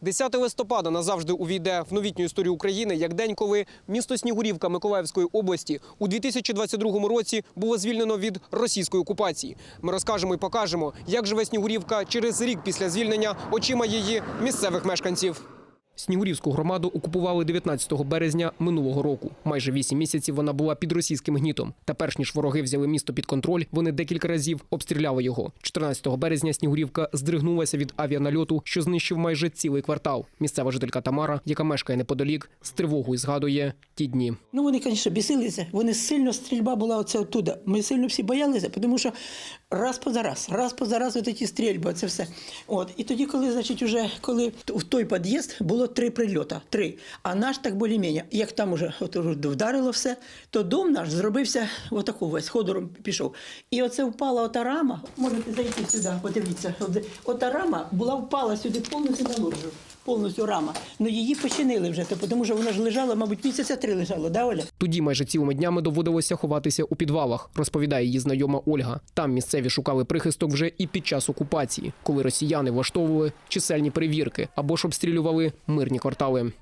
10 листопада назавжди увійде в новітню історію України як день, коли місто Снігурівка Миколаївської області у 2022 році було звільнено від російської окупації. Ми розкажемо і покажемо, як живе Снігурівка через рік після звільнення очима її місцевих мешканців. Снігурівську громаду окупували 19 березня минулого року. Майже вісім місяців вона була під російським гнітом. Та перш ніж вороги взяли місто під контроль, вони декілька разів обстріляли його. 14 березня Снігурівка здригнулася від авіанальоту, що знищив майже цілий квартал. Місцева жителька Тамара, яка мешкає неподалік, з тривогою згадує ті дні. Ну, вони, звісно, бісилися. Вони сильно стрільба була оце оттуда. Ми сильно всі боялися, тому що раз поза раз, раз поза раз ці стрільби, це все. От. І тоді, коли, значить, уже коли в той під'їзд було три прильоти. Три. А наш так більш-менш, як там уже от, вдарило все, то дом наш зробився отаку весь, ходором пішов. І оце впала ота рама, можете зайти сюди, подивіться. От- Ота рама була впала сюди повністю на ложу. Повністю рама. Ну її починили вже, то, тому що вона ж лежала, мабуть, місяця три лежала, да, Оля? Тоді майже цілими днями доводилося ховатися у підвалах, розповідає її знайома Ольга. Там місцеві шукали прихисток вже і під час окупації, коли росіяни влаштовували чисельні перевірки або ж обстрілювали мирні квартали.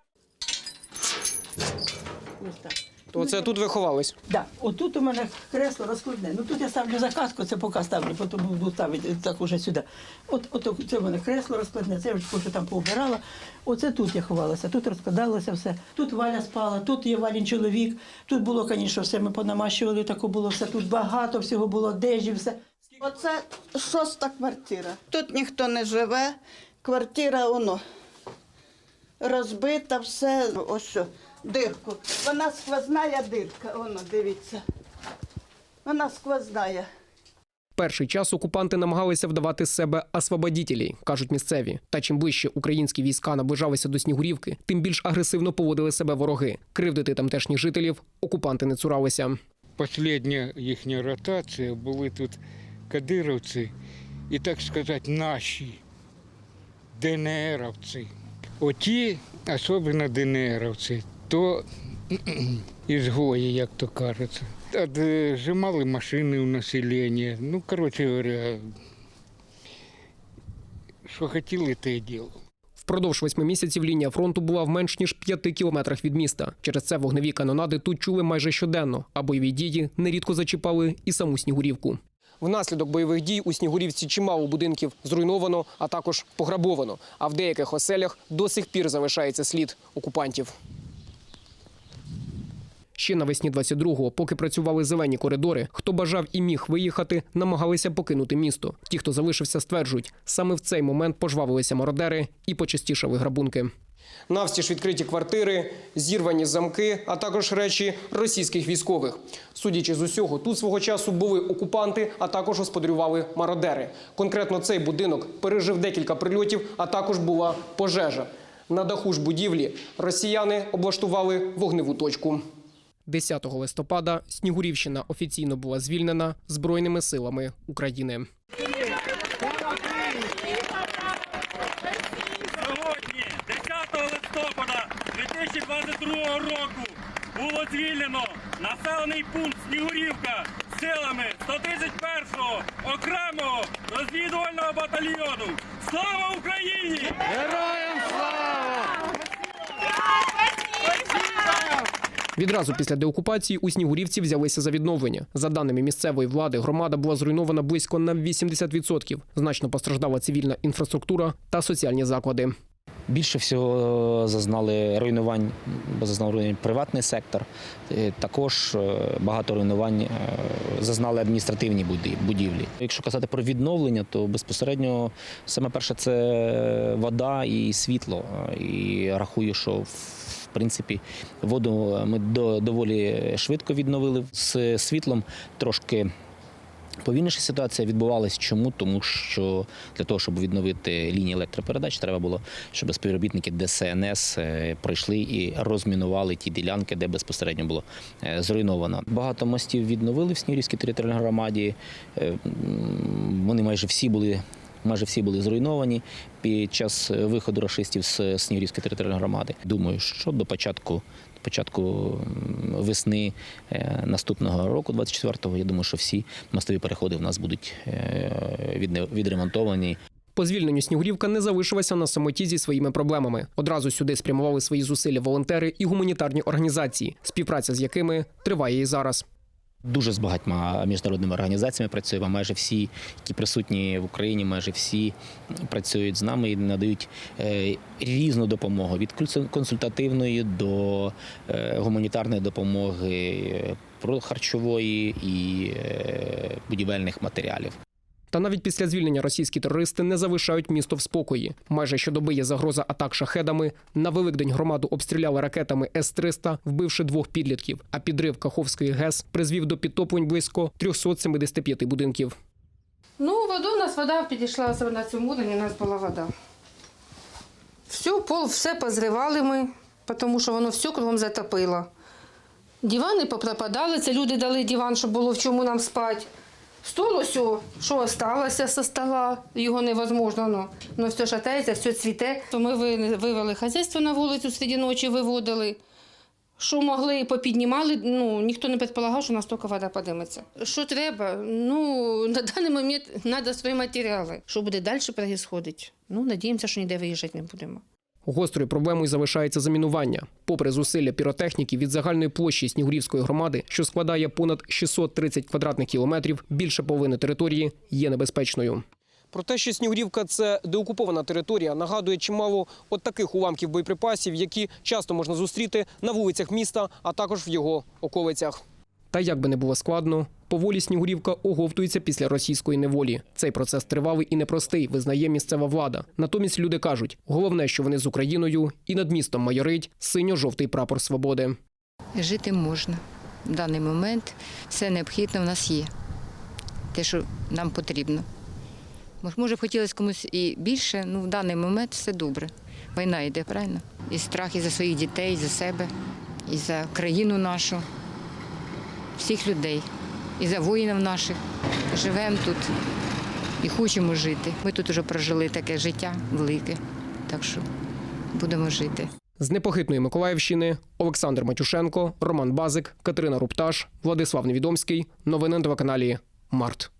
Ось так. То це тут ви ховались? Да. Отут у мене кресло розкладне. Ну тут я ставлю заказку, це поки ставлю, потім буду ставити так уже сюди. От, от це в мене кресло розкладне, це я вже що там поубирала. Оце тут я ховалася, тут розкладалося все. Тут Валя спала, тут є Валін чоловік. Тут було, звісно, все ми понамащували, тако було все. Тут багато всього було, одежі, все. Оце шоста квартира. Тут ніхто не живе. Квартира воно розбита, все. Ось що, дирку. Вона сквозная дирка, воно, дивіться. Вона сквозная. Перший час окупанти намагалися вдавати з себе освободітелі, кажуть місцеві. Та чим ближче українські війська наближалися до Снігурівки, тим більш агресивно поводили себе вороги. Кривдити тамтешніх жителів окупанти не цуралися. Последня їхня ротація були тут кадировці і, так сказати, наші ДНРовці. Оті, особливо ДНРовці, то ізгої, як то кажеться. Отжимали машини у населення. Ну, коротше говоря, що хотіли, те й діло. Впродовж восьми місяців лінія фронту була в менш ніж п'яти кілометрах від міста. Через це вогневі канонади тут чули майже щоденно, а бойові дії нерідко зачіпали і саму Снігурівку. Внаслідок бойових дій у Снігурівці чимало будинків зруйновано, а також пограбовано. А в деяких оселях до сих пір залишається слід окупантів. Ще навесні 22-го, поки працювали зелені коридори, хто бажав і міг виїхати, намагалися покинути місто. Ті, хто залишився, стверджують, саме в цей момент пожвавилися мародери і почастішали грабунки. Навстіж відкриті квартири, зірвані замки, а також речі російських військових. Судячи з усього, тут свого часу були окупанти, а також господарювали мародери. Конкретно цей будинок пережив декілька прильотів, а також була пожежа. На даху ж будівлі росіяни облаштували вогневу точку. 10 листопада Снігурівщина офіційно була звільнена Збройними силами України. Сьогодні, 10 листопада 2022 року, було звільнено населений пункт Снігурівка силами 131-го окремого розвідувального батальйону. Слава Україні! Відразу після деокупації у Снігурівці взялися за відновлення. За даними місцевої влади, громада була зруйнована близько на 80%. Значно постраждала цивільна інфраструктура та соціальні заклади. Більше всього зазнали руйнувань, бо зазнав руйнувань приватний сектор. Е, Також е, багато руйнувань е, зазнали адміністративні будівлі. Якщо казати про відновлення, то безпосередньо саме перше це вода і світло. Е, І рахую, що принципі воду ми доволі швидко відновили з світлом трошки. Повільніша ситуація відбувалась чому? Тому що для того, щоб відновити лінії електропередач, треба було, щоб співробітники ДСНС е, пройшли і розмінували ті ділянки, де безпосередньо було е, зруйновано. Багато мостів відновили в Снігурівській територіальній громаді. Е, Вони майже всі були. Майже всі були зруйновані під час виходу рашистів з Снігурівської територіальної громади. Думаю, що до початку початку весни е, наступного року, 24-го, я думаю, що всі мостові переходи в нас будуть е, відремонтовані. По звільненню Снігурівка не залишилася на самоті зі своїми проблемами. Одразу сюди спрямували свої зусилля волонтери і гуманітарні організації, співпраця з якими триває і зараз. Дуже з багатьма міжнародними організаціями працюємо. Майже всі, які присутні в Україні, майже всі працюють з нами і надають е, різну допомогу від консультативної до е, гуманітарної допомоги, е, харчової і будівельних матеріалів. Та навіть після звільнення російські терористи не залишають місто в спокої. Майже щодоби є загроза атак шахедами. На Великдень громаду обстріляли ракетами С-300, вбивши двох підлітків. А підрив Каховської ГЕС призвів до підтоплень близько 375 будинків. Ну, воду у нас вода підійшла на цьому уровні, у нас була вода. Все, пол, все позривали ми, тому що воно все кругом затопило. Дивани попропадали, це люди дали диван, щоб було в чому нам спати. Стол ось, що осталося зі стола, його невозможно, ну, ну все шатається, все цвіте. То ми вивели хазяйство на вулицю серед ночі, виводили. Що могли, попіднімали, ну, ніхто не предполагав, що настільки вода подиметься. Що треба? Ну, на даний момент треба свої матеріали. Що буде далі відбуватися? Ну, надіємося, що ніде виїжджати не будемо. Гострою проблемою залишається замінування. Попри зусилля піротехніки від загальної площі Снігурівської громади, що складає понад 630 квадратних кілометрів, більше половини території є небезпечною. Про те, що Снігурівка – це деокупована територія, нагадує чимало от таких уламків боєприпасів, які часто можна зустріти на вулицях міста, а також в його околицях. Та як би не було складно, поволі Снігурівка оговтується після російської неволі. Цей процес тривалий і непростий, визнає місцева влада. Натомість люди кажуть, головне, що вони з Україною, і над містом майорить синьо-жовтий прапор свободи. жити можна. В даний момент все необхідне в нас є. Те, що нам потрібно. Може, б хотілося комусь і більше, ну в даний момент все добре. Війна йде, правильно? І страх і за своїх дітей, і за себе, і за країну нашу, всіх людей, і за воїнів наших. Живемо тут і хочемо жити. Ми тут вже прожили таке життя велике, так що будемо жити. З непохитної Миколаївщини Олександр Матюшенко, Роман Базик, Катерина Рупташ, Владислав Невідомський. Новини на телеканалі Март.